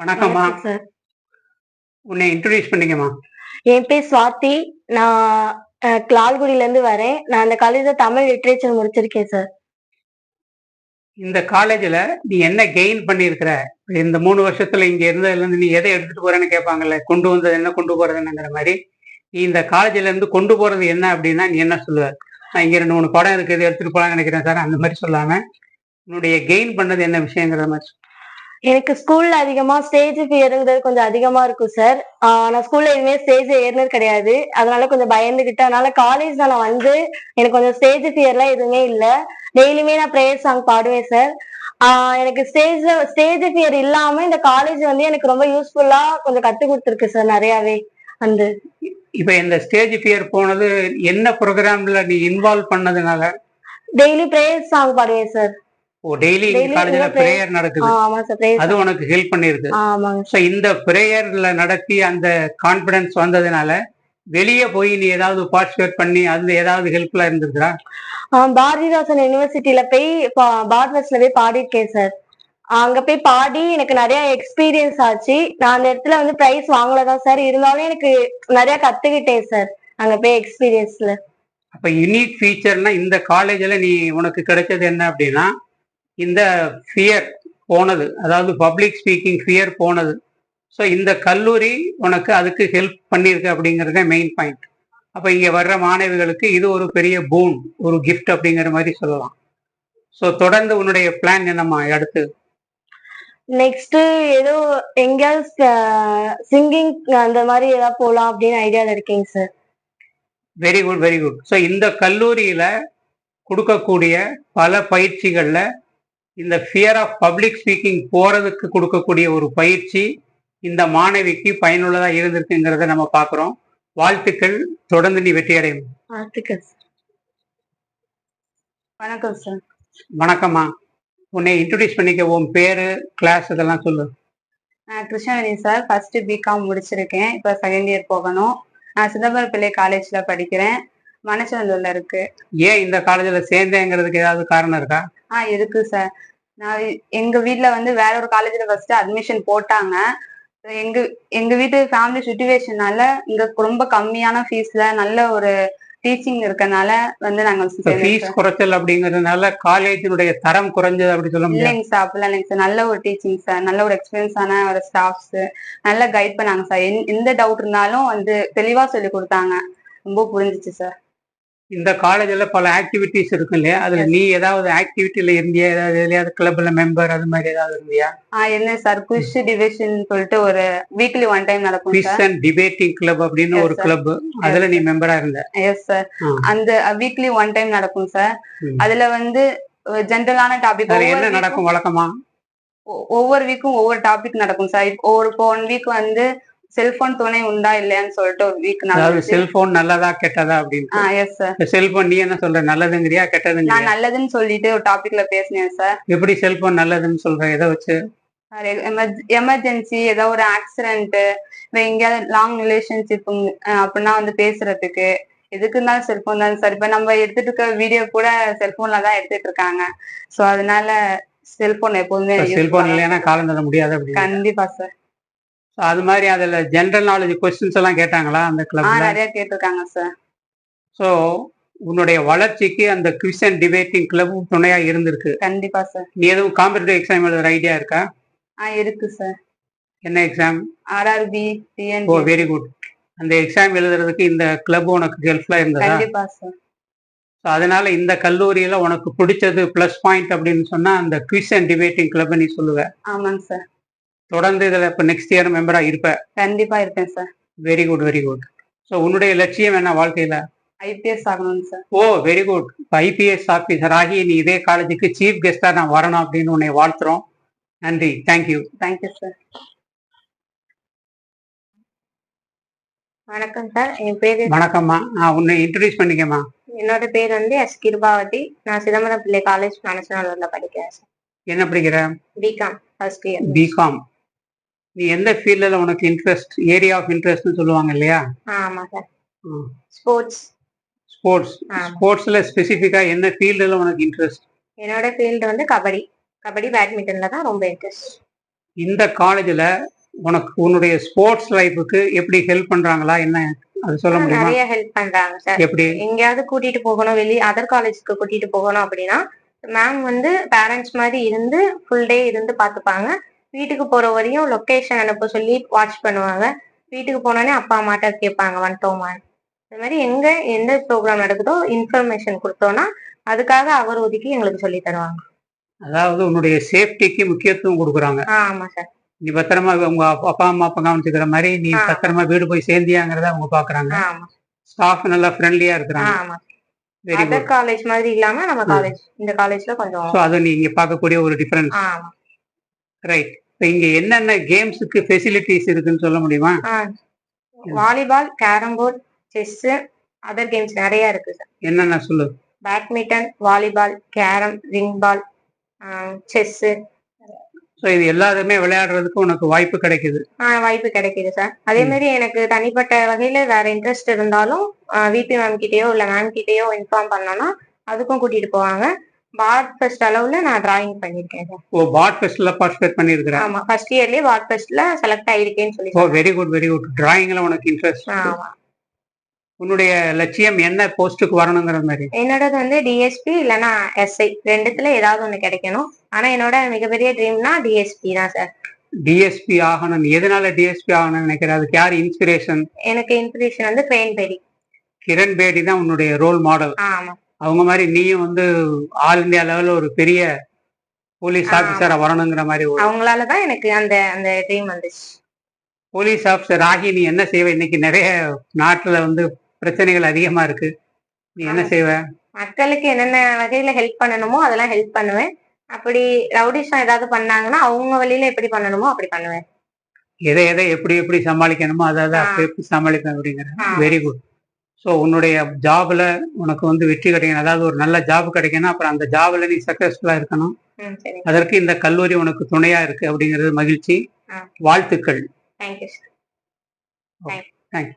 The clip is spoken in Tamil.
வணக்கம்மா. வணக்கம் சார் உன்னை இன்ட்ரடியூஸ் பண்ணிக்கம்மா. என் பேர் சுவாதி. நான் லால்குடியில இருந்து வரேன். நான் அந்த காலேஜ்ல தமிழ் லிட்ரேச்சர் முடிச்சிருக்கேன் சார் இந்த காலேஜ்ல நீ என்ன கெயின் பண்ணியிருக்கிற? இந்த மூணு வருஷத்துல இங்க இருந்ததுல இருந்து நீ எதை எடுத்துட்டு போறேன்னு கேட்பாங்கல்ல? கொண்டு வந்தது என்ன கொண்டு போறது என்னங்கிற மாதிரி. நீ இந்த காலேஜ்ல இருந்து கொண்டு போறது என்ன அப்படின்னா நீ என்ன சொல்லுவ? நான் இங்க ரெண்டு மூணு படம் இருக்கு இதை எடுத்துட்டு போலாம்னு நினைக்கிறேன் சார் அந்த மாதிரி சொல்லாம உன்னுடைய கெயின் பண்ணது என்ன விஷயங்கிற மாதிரி. எனக்கு ஸ்கூல்ல அதிகமா ஸ்டேஜ் ஃபியருங்கிறது கொஞ்சம் அதிகமா இருக்கும் சார் நான் ஸ்கூல்ல எதுவுமே ஸ்டேஜ் ஏறினது கிடையாது. அதனால கொஞ்சம் பயந்துகிட்டு அதனால காலேஜ் நான் வந்து எனக்கு கொஞ்சம் ஸ்டேஜ் ஃபியர்லாம் எதுவுமே இல்லை. டெய்லியுமே நான் ப்ரேயர் சாங் பாடுவேன் சார் எனக்கு ஸ்டேஜ் ஸ்டேஜ் ஃபியர் இல்லாம இந்த காலேஜ் வந்து எனக்கு ரொம்ப யூஸ்ஃபுல்லா கொஞ்சம் கத்து கொடுத்துருக்கு சார் நிறையாவே. அந்த இப்ப இந்த ஸ்டேஜ் ஃபியர் போனது என்ன ப்ரோக்ராம்ல நீ இன்வால்வ் பண்ணதுனால? டெய்லி ப்ரேயர் சாங் பாடுவேன் சார் டெய்லி Daily காலேஜ்ல பிரேயர் நடக்குது. அது உனக்கு ஹெல்ப் பண்ணிருக்கு ஸோ இந்த ப்ரேயர்ல நடத்தி அந்த கான்பிடன்ஸ் வந்ததுனால வெளியே போய் நீ ஏதாவது பார்ட்டிசிபேட் பண்ணி அதுல ஏதாவது ஹெல்ப்ஃபுல்லா இருந்திருக்கா பாரதிதாசன் யூனிவர்சிட்டியில போய் பாட்வெஸ்ட்ல போய் பாடியிருக்கேன் சார் அங்க போய் பாடி எனக்கு நிறைய எக்ஸ்பீரியன்ஸ் ஆச்சு. நான் அந்த இடத்துல வந்து பிரைஸ் வாங்கலதான் சார் இருந்தாலும் எனக்கு நிறைய கத்துக்கிட்டேன் சார் அங்க போய் எக்ஸ்பீரியன்ஸ்ல அப்ப யூனிக் ஃபீச்சர்னா இந்த காலேஜ்ல நீ உனக்கு கிடைச்சது என்ன அப்படின்னா இந்த ஃபியர் போனது அதாவது பப்ளிக் ஸ்பீக்கிங் ஃபியர் போனது. ஸோ இந்த கல்லூரி உனக்கு அதுக்கு ஹெல்ப் பண்ணியிருக்கு அப்படிங்கிறது மெயின் பாயிண்ட் அப்ப இங்க வர்ற மாணவிகளுக்கு இது ஒரு பெரிய பூன் ஒரு கிஃப்ட் அப்படிங்கிற மாதிரி சொல்லலாம். ஸோ தொடர்ந்து உன்னுடைய பிளான் என்னம்மா அடுத்து? நெக்ஸ்ட் ஏதோ எங்கேயாவது சிங்கிங் அந்த மாதிரி ஏதாவது போலாம் அப்படின்னு ஐடியால இருக்கேங்க sir very good very good so இந்த கல்லூரியில கொடுக்கக்கூடிய பல பயிற்சிகள்ல இந்த ஃபியர் ஆஃப் பப்ளிக் ஸ்பீக்கிங் போறதுக்கு கொடுக்கக்கூடிய ஒரு பயிற்சி இந்த மாணவிக்கு பயனுள்ளதா இருந்திருக்குங்கிறத நம்ம பார்க்குறோம். வாழ்த்துக்கள். தொடர்ந்து நீ வெற்றி அடையும் வாழ்த்துக்கள் வணக்கம் சார் வணக்கம்மா. உன்னை இன்ட்ரடியூஸ் பண்ணிக்க உன் பேரு கிளாஸ் இதெல்லாம் சொல்லு. நான் கிருஷ்ணவேணி சார் ஃபர்ஸ்ட் பிகாம் முடிச்சிருக்கேன். இப்போ செகண்ட் இயர் போகணும். நான் சிதம்பரம் பிள்ளை காலேஜ்ல படிக்கிறேன். மணச்சநல்லூர்ல இருக்கு. ஏன் இந்த காலேஜில் சேர்ந்தேங்கிறதுக்கு ஏதாவது காரணம் இருக்கா? ஆ இருக்கு சார். நான் எங்க வீட்ல வந்து வேற ஒரு காலேஜ்ல ஃபர்ஸ்ட் அட்மிஷன் போட்டாங்க. எங்க எங்க வீட்டு ஃபேமிலி சுச்சுவேஷனால இங்க ரொம்ப கம்மியான ஃபீஸ்ல நல்ல ஒரு டீச்சிங் இருக்கனால வந்து நாங்க ஃபீஸ். குறைச்சல் அப்படிங்கிறதுனால காலேஜினுடைய தரம் குறைஞ்சது அப்படி சொல்ல முடியாது. இல்லைங்க சார் அப்படிலாம் இல்லைங்க சார். நல்ல ஒரு டீச்சிங் சார். நல்ல ஒரு எக்ஸ்பீரியன்ஸான ஒரு ஸ்டாஃப்ஸ் நல்லா கைட் பண்ணாங்க சார். எந்த டவுட் இருந்தாலும் வந்து தெளிவா சொல்லி கொடுத்தாங்க. ரொம்ப புரிஞ்சிச்சு சார். இந்த காலேஜ்ல பல ஆக்டிவிட்டிஸ் இருக்கும் இல்லையா? அதுல. நீ ஏதாவது ஆக்டிவிட்டில இருந்தியா? ஏதாவது எதுலயாவது கிளப்ல மெம்பர் அது மாதிரி ஏதாவது இருந்தியா? ஆஹ் என்ன சார் குஷ் டிவிஷன் சொல்லிட்டு ஒரு வீக்லி ஒன் டைம் நடக்கும் குவிஸ் அண்ட் டிபேட்டிங் கிளப் அப்படின்னு ஒரு. கிளப் அதுல நீ மெம்பரா இருந்த. எஸ் சார் ஆ. அந்த வீக்லி ஒன் டைம் நடக்கும் சார். அதுல வந்து ஜென்ரலான டாபிக் என்ன நடக்கும் வழக்கமா? ஒவ்வொரு வீக்கும் ஒவ்வொரு டாபிக் நடக்கும் சார் இப்போ ஒரு ஒன் வீக் வந்து செல்போன் துணை உண்டா இல்லையான்னு சொல்லிட்டு ஒரு வீக் அதாவது செல்போன் நல்லதா கெட்டதா அப்படின்னு. எஸ் சார் செல்போன் நீ என்ன சொல்ற? நல்லதுங்கிறியா நான் கெட்டதுங்கிறியா நல்லதுன்னு சொல்லிட்டு ஒரு டாபிக்ல பேசினேன் சார் எப்படி செல்போன் நல்லதுன்னு சொல்ற? எதை வச்சு? எமர்ஜென்சி ஏதோ ஒரு ஆக்சிடென்ட் இப்போ எங்கேயாவது லாங் ரிலேஷன்ஷிப் அப்படின்னா வந்து பேசுறதுக்கு. எதுக்கு இருந்தாலும் செல்போன் தான் சார் இப்போ நம்ம எடுத்துட்டு இருக்க வீடியோ கூட செல்போன்ல தான் எடுத்துட்டு இருக்காங்க. ஸோ அதனால செல்போன் எப்போதுமே செல்போன். இல்லைன்னா காலம் தர முடியாது கண்டிப்பா சார் அது மாதிரி அதுல ஜெனரல் நாலேஜ் கொஸ்டின்ஸ் எல்லாம் கேட்டாங்களா அந்த ஆ கிளப்ல நிறைய கேட்டிருக்காங்க சார் ஸோ உன்னுடைய வளர்ச்சிக்கு அந்த அண்ட் டிபேட்டிங் கிளப் துணையா இருந்திருக்கு. கண்டிப்பா சார் நீ எதுவும் காம்படிட்டிவ் எக்ஸாம் எழுதுற ஐடியா இருக்கா? ஆ இருக்கு சார் என்ன எக்ஸாம் ஆர்ஆர்பி ஓ டிஎன்பி வெரி குட் அந்த எக்ஸாம் எழுதுறதுக்கு இந்த கிளப் உனக்கு ஹெல்ப்ஃபுல்லா இருந்ததா? கண்டிப்பா சார் So, அதனால இந்த கல்லூரியில உனக்கு பிடிச்சது ப்ளஸ் பாயிண்ட் அப்படின்னு சொன்னா அந்த அண்ட் டிபேட்டிங் கிளப் நீ சொல்லுவ. ஆமாங்க சார் தொடர்ந்து இதுல இப்ப நெக்ஸ்ட் இயர் மெம்பரா இருப்ப. கண்டிப்பா இருப்பேன் sir very good very good so உன்னுடைய லட்சியம் என்ன வாழ்க்கையில? ஐபிஎஸ் ஆகணுங்க sir oh very good IPS officer ஆகி நீ இதே காலேஜுக்கு சீஃப் கெஸ்டா நான் வரணும் அப்படின்னு உன்னை வாழ்த்துறோம். நன்றி. Thank you thank you sir வணக்கம் சார் என் பேரு வணக்கம்மா. நான் உன்னை இன்ட்ரடியூஸ் பண்ணிக்கம்மா. என்னோட பேர் வந்து எஸ் கிருபாவதி. நான் சிதம்பரம் பிள்ளை காலேஜ் மனசனூர்ல படிக்கிறேன் சார் என்ன படிக்கிற? பிகாம் ஃபர்ஸ்ட் இயர் பிகாம் நீ எந்த ஃபீல்டில் உனக்கு இன்ட்ரெஸ்ட் ஏரியா ஆஃப் இன்ட்ரெஸ்ட்னு சொல்லுவாங்க இல்லையா? ஆமா சார் ஸ்போர்ட்ஸ் ஸ்போர்ட்ஸ். ஸ்போர்ட்ஸ்ல ஸ்பெசிஃபிக்கா என்ன ஃபீல்டில் உனக்கு இன்ட்ரெஸ்ட் என்னோட ஃபீல்டு வந்து கபடி. கபடி பேட்மிண்டன்ல தான் ரொம்ப இன்ட்ரெஸ்ட் இந்த காலேஜ்ல உனக்கு உன்னுடைய ஸ்போர்ட்ஸ் லைஃபுக்கு எப்படி ஹெல்ப் பண்றாங்களா? என்ன? அது சொல்ல முடியுமா? நிறைய ஹெல்ப் பண்றாங்க சார் எப்படி? எங்கேயாவது கூட்டிட்டு போகணும் வெளியே அதர் காலேஜ்க்கு கூட்டிட்டு போகணும் அப்படின்னா மேம் வந்து பேரண்ட்ஸ் மாதிரி இருந்து ஃபுல் டே இருந்து பார்த்துப்பாங்க. வீட்டுக்கு போற வரையும் லொக்கேஷன் அனுப்ப சொல்லி வாட்ச் பண்ணுவாங்க. வீட்டுக்கு போனோடனே அப்பா அம்மாட்ட கேட்பாங்க வந்துட்டோமா இந்த மாதிரி எங்க எந்த ப்ரோக்ராம் நடக்குதோ இன்ஃபர்மேஷன் கொடுத்தோம்னா அதுக்காக அவர் ஒதுக்கி எங்களுக்கு சொல்லி தருவாங்க. அதாவது உன்னுடைய சேஃப்டிக்கு முக்கியத்துவம் கொடுக்குறாங்க. ஆமா சார் நீ பத்திரமா உங்க அப்பா அம்மா அப்பா கவனிச்சுக்கிற மாதிரி நீ. பத்திரமா வீடு போய் சேர்ந்தியாங்கிறத அவங்க பாக்குறாங்க ஸ்டாஃப் நல்லா ஃப்ரெண்ட்லியா இருக்கிறாங்க. ஆமா. வெரி குட் காலேஜ் மாதிரி இல்லாம நம்ம. காலேஜ் இந்த காலேஜ்ல கொஞ்சம் ஸோ அது நீங்க பார்க்கக்கூடிய ஒரு டிஃபரன்ஸ் ரைட் இப்போ இங்க என்னென்ன கேம்ஸுக்கு ஃபெசிலிட்டிஸ் இருக்குன்னு சொல்ல முடியுமா? ஆ volleyball carrom board chess other games நிறைய இருக்கு சார் என்னென்ன சொல்லு? Badminton volleyball carrom ring ball chess. So இது எல்லாருமே விளையாடுறதுக்கு உனக்கு வாய்ப்பு கிடைக்குது. வாய்ப்பு கிடைக்குது சார் அதே. மாதிரி எனக்கு தனிப்பட்ட வகையில வேற இன்ட்ரெஸ்ட் இருந்தாலும் விபி மேம் கிட்டயோ இல்ல மேம் கிட்டயோ இன்ஃபார்ம் பண்ணோம்னா அதுக்கும் கூட்டிட்டு போவாங்க. வார்ட் ஃபெஸ்ட் அளவுல நான் டிராயிங் பண்ணிருக்கேன். சார் ஓ பாட் ஃபெஸ்ட்ல பார்ட்டிசிபேட் பண்ணியிருக்கிறேன் ஆமா ஃபர்ஸ்ட் இயர்லயே வார்ட் ஃபெஸ்ட்ல செலக்ட் ஆயிருக்கேன்னு சொல்லி ஓ. வெரி குட் வெரி குட் டிராயிங்ல உனக்கு இன்ட்ரெஸ்ட் ஆமா. உன்னுடைய லட்சியம் என்ன? போஸ்ட்டுக்கு வரணுங்கிற மாதிரி. என்னோடது வந்து டிஎஸ்பி இல்லைன்னா எஸ்ஐ ரெண்டுத்துல ஏதாவது ஒண்ணு கிடைக்கணும். ஆனா என்னோட மிகப்பெரிய ட்ரீம்னா டிஎஸ்பி தான் சார் டிஎஸ்பி ஆகணும். எதனால டிஎஸ்பி ஆகணும்னு நினைக்கிற அதுக்கு யார் இன்ஸ்பிரேஷன் எனக்கு இன்ஸ்பிரேஷன் வந்து ட்ரெயின் பெரி கிரண் பேடி தான் உன்னுடைய ரோல் மாடல் ஆமா. அவங்க மாதிரி நீயும் வந்து ஆல் இந்தியா லெவல்ல ஒரு பெரிய போலீஸ். ஆபீசரா வரணுங்கிற மாதிரி அவங்களாலதான் எனக்கு அந்த அந்த ட்ரீம் வந்துச்சு போலீஸ் ஆபீசர் ஆகி நீ என்ன செய்வ இன்னைக்கு நிறைய நாட்டுல வந்து பிரச்சனைகள் அதிகமா இருக்கு நீ என்ன. செய்வ மக்களுக்கு என்னென்ன வகையில ஹெல்ப் பண்ணணுமோ அதெல்லாம் ஹெல்ப் பண்ணுவேன் அப்படி ரவுடிசம் ஏதாவது பண்ணாங்கன்னா அவங்க வழியில எப்படி பண்ணணுமோ அப்படி பண்ணுவேன் எதை எதை எப்படி எப்படி சமாளிக்கணுமோ அதை அதை ஆ. அப்படி எப்படி சமாளிப்பேன் அப்படிங்கிற. வெரி குட் ஸோ உன்னுடைய ஜாப்ல உனக்கு வந்து வெற்றி கிடைக்கணும். அதாவது ஒரு நல்ல ஜாப் கிடைக்கணும் அப்புறம் அந்த ஜாப்ல நீ சக்சஸ்ஃபுல்லா இருக்கணும். அதற்கு இந்த கல்லூரி உனக்கு துணையா இருக்கு அப்படிங்கிறது மகிழ்ச்சி. வாழ்த்துக்கள். Thank you thank you